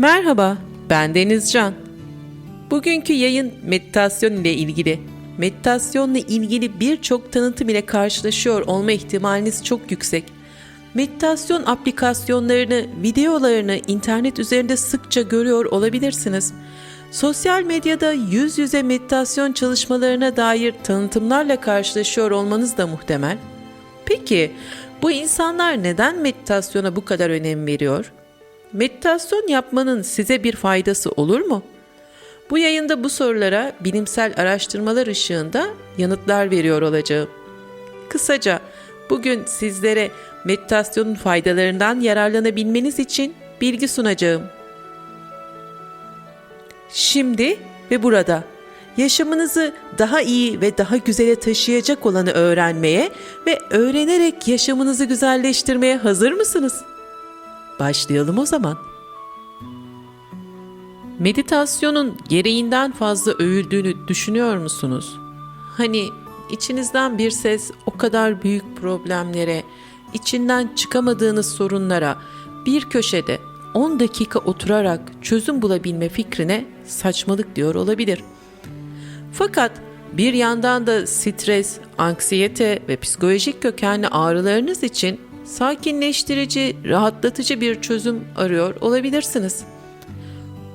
Merhaba, ben Denizcan. Bugünkü yayın meditasyon ile ilgili. Meditasyonla ilgili birçok tanıtım ile karşılaşıyor olma ihtimaliniz çok yüksek. Meditasyon aplikasyonlarını, videolarını internet üzerinde sıkça görüyor olabilirsiniz. Sosyal medyada yüz yüze meditasyon çalışmalarına dair tanıtımlarla karşılaşıyor olmanız da muhtemel. Peki bu insanlar neden meditasyona bu kadar önem veriyor? Meditasyon yapmanın size bir faydası olur mu? Bu yayında bu sorulara bilimsel araştırmalar ışığında yanıtlar veriyor olacağım. Kısaca bugün sizlere meditasyonun faydalarından yararlanabilmeniz için bilgi sunacağım. Şimdi ve burada yaşamınızı daha iyi ve daha güzele taşıyacak olanı öğrenmeye ve öğrenerek yaşamınızı güzelleştirmeye hazır mısınız? Başlayalım o zaman. Meditasyonun gereğinden fazla övüldüğünü düşünüyor musunuz? Hani içinizden bir ses o kadar büyük problemlere, içinden çıkamadığınız sorunlara bir köşede 10 dakika oturarak çözüm bulabilme fikrine saçmalık diyor olabilir. Fakat bir yandan da stres, anksiyete ve psikolojik kökenli ağrılarınız için sakinleştirici, rahatlatıcı bir çözüm arıyor olabilirsiniz.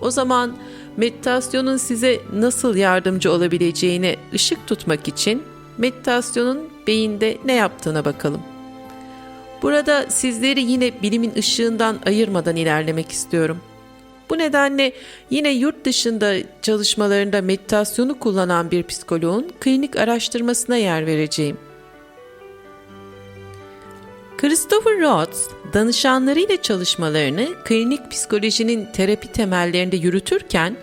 O zaman meditasyonun size nasıl yardımcı olabileceğine ışık tutmak için meditasyonun beyinde ne yaptığına bakalım. Burada sizleri yine bilimin ışığından ayırmadan ilerlemek istiyorum. Bu nedenle yine yurt dışında çalışmalarında meditasyonu kullanan bir psikoloğun klinik araştırmasına yer vereceğim. Christopher Rhodes, danışanlarıyla çalışmalarını klinik psikolojinin terapi temellerinde yürütürken,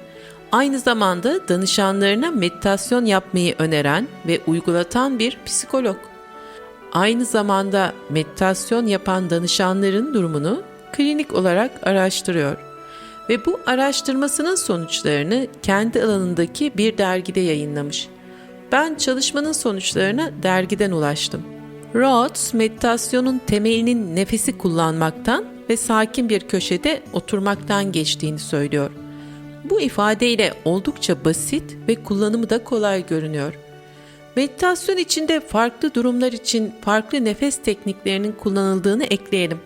aynı zamanda danışanlarına meditasyon yapmayı öneren ve uygulatan bir psikolog. Aynı zamanda meditasyon yapan danışanların durumunu klinik olarak araştırıyor ve bu araştırmasının sonuçlarını kendi alanındaki bir dergide yayınlamış. Ben çalışmanın sonuçlarına dergiden ulaştım. Rhodes, meditasyonun temelinin nefesi kullanmaktan ve sakin bir köşede oturmaktan geçtiğini söylüyor. Bu ifadeyle oldukça basit ve kullanımı da kolay görünüyor. Meditasyon içinde farklı durumlar için farklı nefes tekniklerinin kullanıldığını ekleyelim.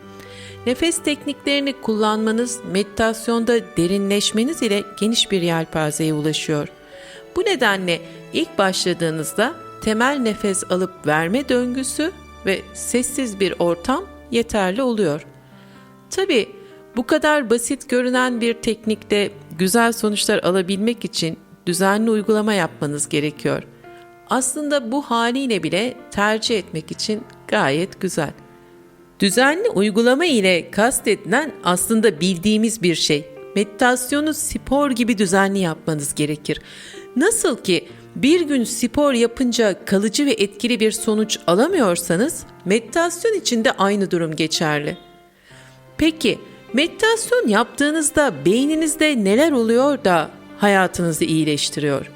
Nefes tekniklerini kullanmanız meditasyonda derinleşmeniz ile geniş bir yelpazeye ulaşıyor. Bu nedenle ilk başladığınızda temel nefes alıp verme döngüsü ve sessiz bir ortam yeterli oluyor. Tabi bu kadar basit görünen bir teknikte güzel sonuçlar alabilmek için düzenli uygulama yapmanız gerekiyor. Aslında bu haliyle bile tercih etmek için gayet güzel. Düzenli uygulama ile kastedilen aslında bildiğimiz bir şey. Meditasyonu spor gibi düzenli yapmanız gerekir. Nasıl ki bir gün spor yapınca kalıcı ve etkili bir sonuç alamıyorsanız meditasyon için de aynı durum geçerli. Peki meditasyon yaptığınızda beyninizde neler oluyor da hayatınızı iyileştiriyor?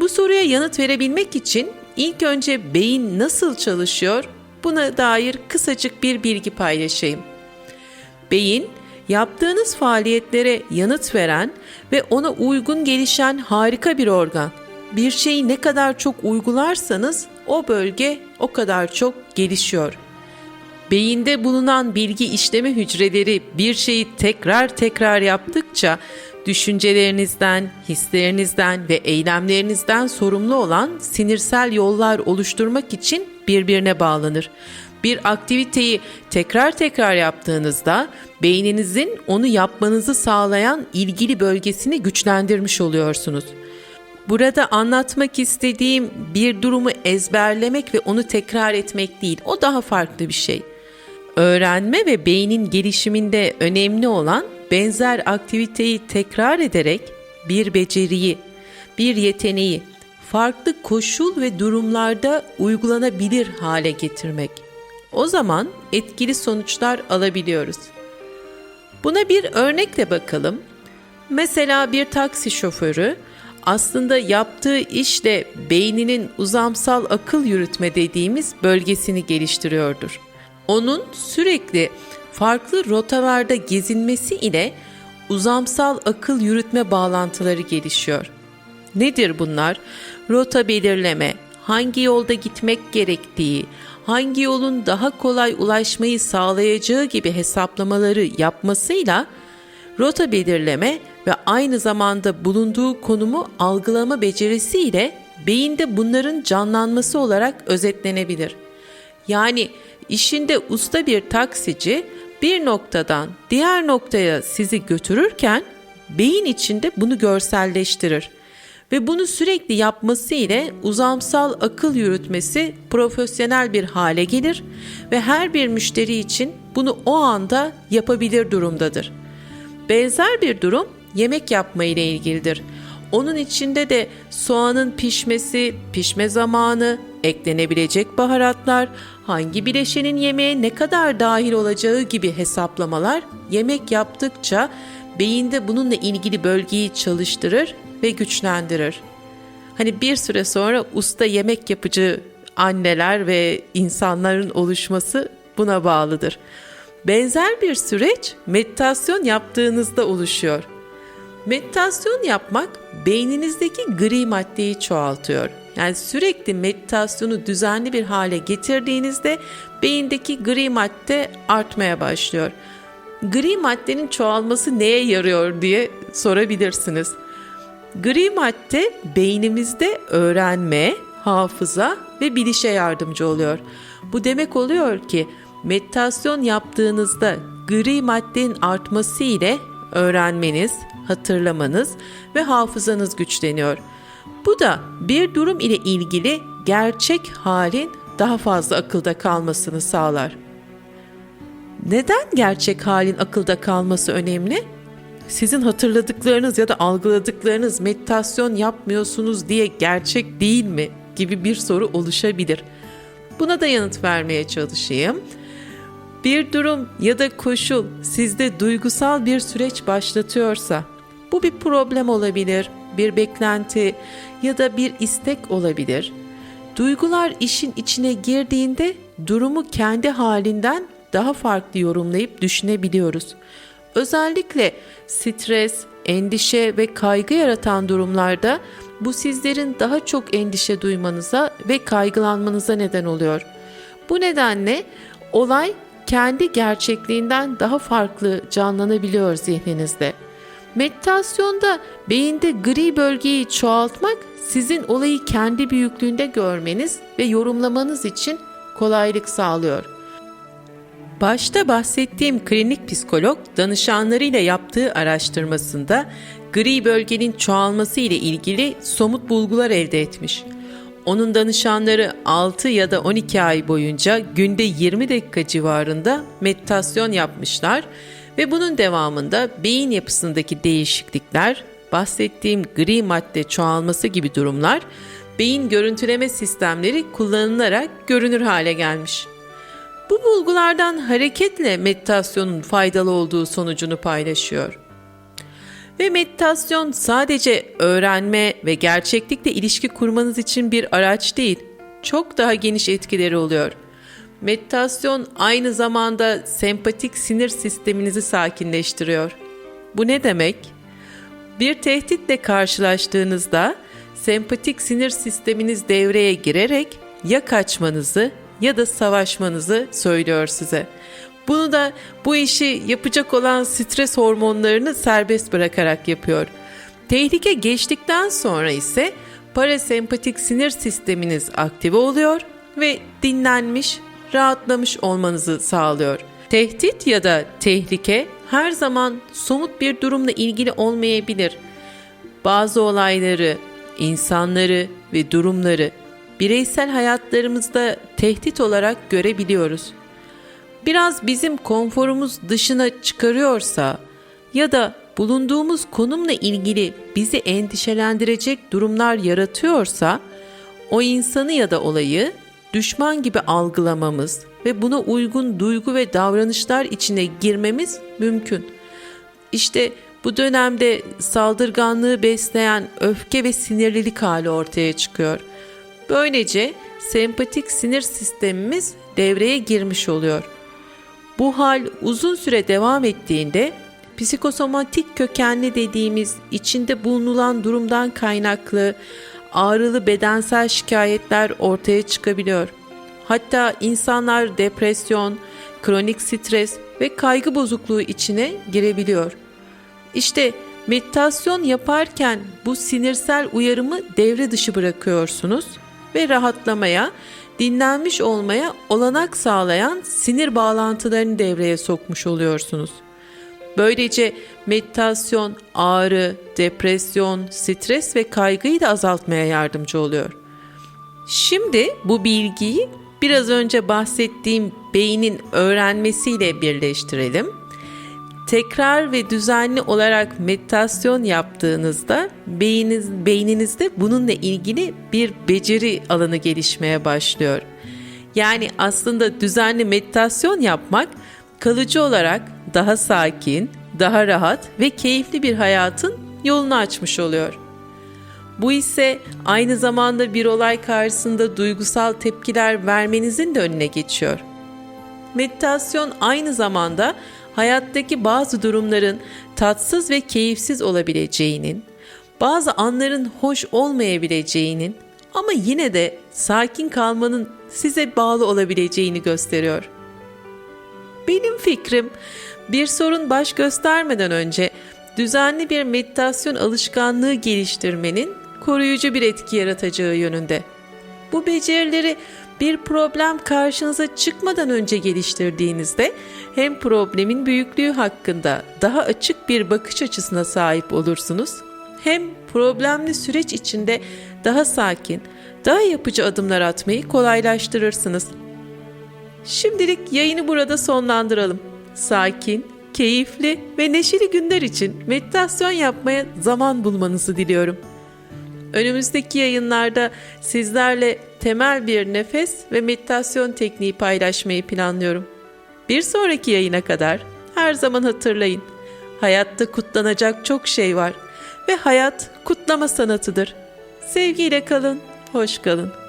Bu soruya yanıt verebilmek için ilk önce beyin nasıl çalışıyor buna dair kısacık bir bilgi paylaşayım. Beyin yaptığınız faaliyetlere yanıt veren ve ona uygun gelişen harika bir organ bir şeyi ne kadar çok uygularsanız o bölge o kadar çok gelişiyor. Beyinde bulunan bilgi işleme hücreleri bir şeyi tekrar tekrar yaptıkça düşüncelerinizden, hislerinizden ve eylemlerinizden sorumlu olan sinirsel yollar oluşturmak için birbirine bağlanır. Bir aktiviteyi tekrar tekrar yaptığınızda beyninizin onu yapmanızı sağlayan ilgili bölgesini güçlendirmiş oluyorsunuz. Burada anlatmak istediğim bir durumu ezberlemek ve onu tekrar etmek değil. O daha farklı bir şey. Öğrenme ve beynin gelişiminde önemli olan benzer aktiviteyi tekrar ederek bir beceriyi, bir yeteneği farklı koşul ve durumlarda uygulanabilir hale getirmek. O zaman etkili sonuçlar alabiliyoruz. Buna bir örnekle bakalım. Mesela bir taksi şoförü aslında yaptığı işle beyninin uzamsal akıl yürütme dediğimiz bölgesini geliştiriyordur. Onun sürekli farklı rotalarda gezinmesi ile uzamsal akıl yürütme bağlantıları gelişiyor. Nedir bunlar? Rota belirleme, hangi yolda gitmek gerektiği, hangi yolun daha kolay ulaşmayı sağlayacağı gibi hesaplamaları yapmasıyla rota belirleme ve aynı zamanda bulunduğu konumu algılama becerisiyle beyinde bunların canlanması olarak özetlenebilir. Yani işinde usta bir taksici bir noktadan diğer noktaya sizi götürürken beyin içinde bunu görselleştirir ve bunu sürekli yapması ile uzamsal akıl yürütmesi profesyonel bir hale gelir ve her bir müşteri için bunu o anda yapabilir durumdadır. Benzer bir durum yemek yapma ile ilgilidir. Onun içinde de soğanın pişmesi, pişme zamanı, eklenebilecek baharatlar, hangi bileşenin yemeğe ne kadar dahil olacağı gibi hesaplamalar yemek yaptıkça beyinde bununla ilgili bölgeyi çalıştırır ve güçlendirir. Hani bir süre sonra usta yemek yapıcı anneler ve insanların oluşması buna bağlıdır. Benzer bir süreç meditasyon yaptığınızda oluşuyor. Meditasyon yapmak beyninizdeki gri maddeyi çoğaltıyor. Yani sürekli meditasyonu düzenli bir hale getirdiğinizde beyindeki gri madde artmaya başlıyor. Gri maddenin çoğalması neye yarıyor diye sorabilirsiniz. Gri madde beynimizde öğrenme, hafıza ve bilişe yardımcı oluyor. Bu demek oluyor ki meditasyon yaptığınızda gri maddenin artması ile öğrenmeniz, hatırlamanız ve hafızanız güçleniyor. Bu da bir durum ile ilgili gerçek halin daha fazla akılda kalmasını sağlar. Neden gerçek halin akılda kalması önemli? Sizin hatırladıklarınız ya da algıladıklarınız meditasyon yapmıyorsunuz diye gerçek değil mi gibi bir soru oluşabilir. Buna da yanıt vermeye çalışayım. Bir durum ya da koşul sizde duygusal bir süreç başlatıyorsa bu bir problem olabilir, bir beklenti ya da bir istek olabilir. Duygular işin içine girdiğinde durumu kendi halinden daha farklı yorumlayıp düşünebiliyoruz. Özellikle stres, endişe ve kaygı yaratan durumlarda bu sizlerin daha çok endişe duymanıza ve kaygılanmanıza neden oluyor. Bu nedenle olay kendi gerçekliğinden daha farklı canlanabiliyor zihninizde. Meditasyonda beyinde gri bölgeyi çoğaltmak sizin olayı kendi büyüklüğünde görmeniz ve yorumlamanız için kolaylık sağlıyor. Başta bahsettiğim klinik psikolog danışanlarıyla yaptığı araştırmasında gri bölgenin çoğalması ile ilgili somut bulgular elde etmiş. Onun danışanları 6 ya da 12 ay boyunca günde 20 dakika civarında meditasyon yapmışlar ve bunun devamında beyin yapısındaki değişiklikler, bahsettiğim gri madde çoğalması gibi durumlar beyin görüntüleme sistemleri kullanılarak görünür hale gelmiş. Bu bulgulardan hareketle meditasyonun faydalı olduğu sonucunu paylaşıyor. Ve meditasyon sadece öğrenme ve gerçeklikle ilişki kurmanız için bir araç değil, çok daha geniş etkileri oluyor. Meditasyon aynı zamanda sempatik sinir sisteminizi sakinleştiriyor. Bu ne demek? Bir tehditle karşılaştığınızda sempatik sinir sisteminiz devreye girerek ya kaçmanızı ya da savaşmanızı söylüyor size. Bunu da bu işi yapacak olan stres hormonlarını serbest bırakarak yapıyor. Tehlike geçtikten sonra ise parasempatik sinir sisteminiz aktive oluyor ve dinlenmiş, rahatlamış olmanızı sağlıyor. Tehdit ya da tehlike her zaman somut bir durumla ilgili olmayabilir. Bazı olayları, insanları ve durumları bireysel hayatlarımızda tehdit olarak görebiliyoruz. Biraz bizim konforumuz dışına çıkarıyorsa ya da bulunduğumuz konumla ilgili bizi endişelendirecek durumlar yaratıyorsa o insanı ya da olayı düşman gibi algılamamız ve buna uygun duygu ve davranışlar içine girmemiz mümkün. İşte bu dönemde saldırganlığı besleyen öfke ve sinirlilik hali ortaya çıkıyor. Böylece sempatik sinir sistemimiz devreye girmiş oluyor. Bu hal uzun süre devam ettiğinde psikosomatik kökenli dediğimiz içinde bulunulan durumdan kaynaklı ağrılı bedensel şikayetler ortaya çıkabiliyor. Hatta insanlar depresyon, kronik stres ve kaygı bozukluğu içine girebiliyor. İşte meditasyon yaparken bu sinirsel uyarımı devre dışı bırakıyorsunuz ve rahatlamaya, dinlenmiş olmaya olanak sağlayan sinir bağlantılarını devreye sokmuş oluyorsunuz. Böylece meditasyon ağrı, depresyon, stres ve kaygıyı da azaltmaya yardımcı oluyor. Şimdi bu bilgiyi biraz önce bahsettiğim beynin öğrenmesiyle birleştirelim. Tekrar ve düzenli olarak meditasyon yaptığınızda beyniniz, beyninizde bununla ilgili bir beceri alanı gelişmeye başlıyor. Yani aslında düzenli meditasyon yapmak kalıcı olarak daha sakin, daha rahat ve keyifli bir hayatın yolunu açmış oluyor. Bu ise aynı zamanda bir olay karşısında duygusal tepkiler vermenizin de önüne geçiyor. Meditasyon aynı zamanda hayattaki bazı durumların tatsız ve keyifsiz olabileceğinin, bazı anların hoş olmayabileceğinin ama yine de sakin kalmanın size bağlı olabileceğini gösteriyor. Benim fikrim bir sorun baş göstermeden önce düzenli bir meditasyon alışkanlığı geliştirmenin koruyucu bir etki yaratacağı yönünde. Bu becerileri bir problem karşınıza çıkmadan önce geliştirdiğinizde hem problemin büyüklüğü hakkında daha açık bir bakış açısına sahip olursunuz hem problemli süreç içinde daha sakin, daha yapıcı adımlar atmayı kolaylaştırırsınız. Şimdilik yayını burada sonlandıralım. Sakin, keyifli ve neşeli günler için meditasyon yapmaya zaman bulmanızı diliyorum. Önümüzdeki yayınlarda sizlerle temel bir nefes ve meditasyon tekniği paylaşmayı planlıyorum. Bir sonraki yayına kadar her zaman hatırlayın. Hayatta kutlanacak çok şey var ve hayat kutlama sanatıdır. Sevgiyle kalın, hoş kalın.